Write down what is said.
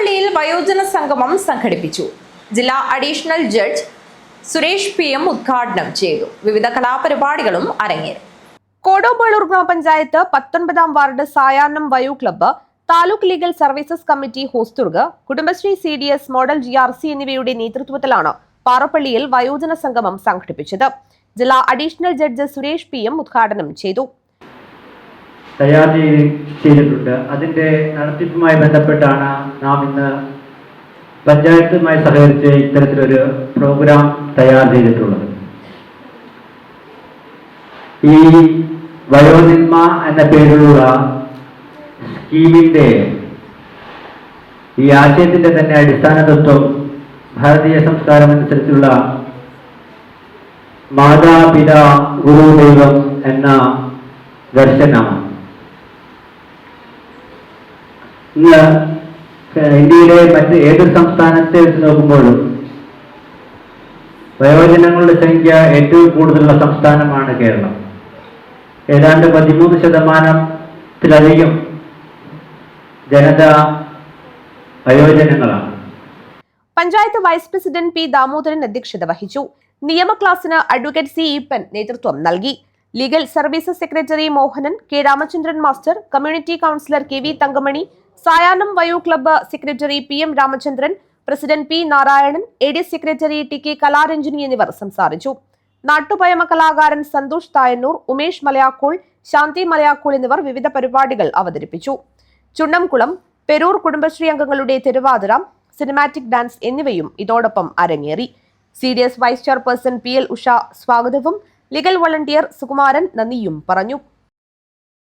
പാറപ്പള്ളിയിൽ വയോജന സംഗമം സംഘടിപ്പിച്ചു. ജില്ലാ additional judge Suresh P M ഉദ്ഘാടനം ചെയ്തു. വിവിധ കലാപരിപാടികളും അരങ്ങേറി. കോടോബളൂർ ഗ്രാമപഞ്ചായത്ത് പത്തൊൻപതാം വാർഡ് സായാഹ്നം വയോ club taluk legal services committee Hosdurg Kudumbashree C D S model G R C എന്നിവയുടെ നേതൃത്വത്തിലാണ് പാറപ്പള്ളിയിൽ വയോജന സംഗമം സംഘടിപ്പിച്ചത്. ജില്ലാ additional judge Suresh P M ഉദ്ഘാടനം ചെയ്തു. തയ്യാർ ചെയ്ത് ചെയ്തിട്ടുണ്ട്. അതിന്റെ നടത്തിപ്പുമായി ബന്ധപ്പെട്ടാണ് നാം ഇന്ന് പഞ്ചായത്തുമായി സഹകരിച്ച് ഇത്തരത്തിലൊരു പ്രോഗ്രാം തയ്യാർ ചെയ്തിട്ടുള്ളത്. ഈ വയോനിന്മ എന്ന പേരിലുള്ള സ്കീമിന്റെ ഈ ആശയത്തിന്റെ തന്നെ അടിസ്ഥാന തത്വം ഭാരതീയ സംസ്കാരം അനുസരിച്ചുള്ള മാതാപിതാ ഗുരുദൈവം എന്ന ദർശനമാണ്. ഇന്ന് ഇന്ത്യയിലെ മറ്റ് ഏതൊരു സംസ്ഥാനത്തെ വെച്ച് നോക്കുമ്പോഴും വയോജനങ്ങളുടെ സംഖ്യ ഏറ്റവും കൂടുതലുള്ള സംസ്ഥാനമാണ് കേരളം. ഏതാണ്ട് പതിമൂന്ന് ശതമാനത്തിലധികം ജനത വയോജനങ്ങളാണ്. Panchayat vice president P Damodaran അധ്യക്ഷത വഹിച്ചു. നിയമ ക്ലാസിന് അഡ്വക്കേറ്റ് സി ഈപ്പൻ നേതൃത്വം നൽകി. Legal services secretary Mohanan K Ramachandran master community counsellor K V Thankamani Sayahnam വയോ club secretary P M Ramachandran president P Narayanan A D secretary T K Kalaranjini എന്നിവർ സംസാരിച്ചു. നാട്ടുപയമ കലാകാരൻ സന്തോഷ് തായന്നൂർ ഉമേഷ് മലയാക്കോൾ ശാന്തി മലയാക്കോൾ എന്നിവർ വിവിധ പരിപാടികൾ അവതരിപ്പിച്ചു. ചുണ്ണംകുളം പെരൂർ കുടുംബശ്രീ അംഗങ്ങളുടെ തിരുവാതിര സിനിമാറ്റിക് ഡാൻസ് എന്നിവയും ഇതോടൊപ്പം അരങ്ങേറി. C D S vice chairperson P L Usha സ്വാഗതവും ലീഗൽ വളണ്ടിയർ സുകുമാരൻ നന്ദിയും പറഞ്ഞു.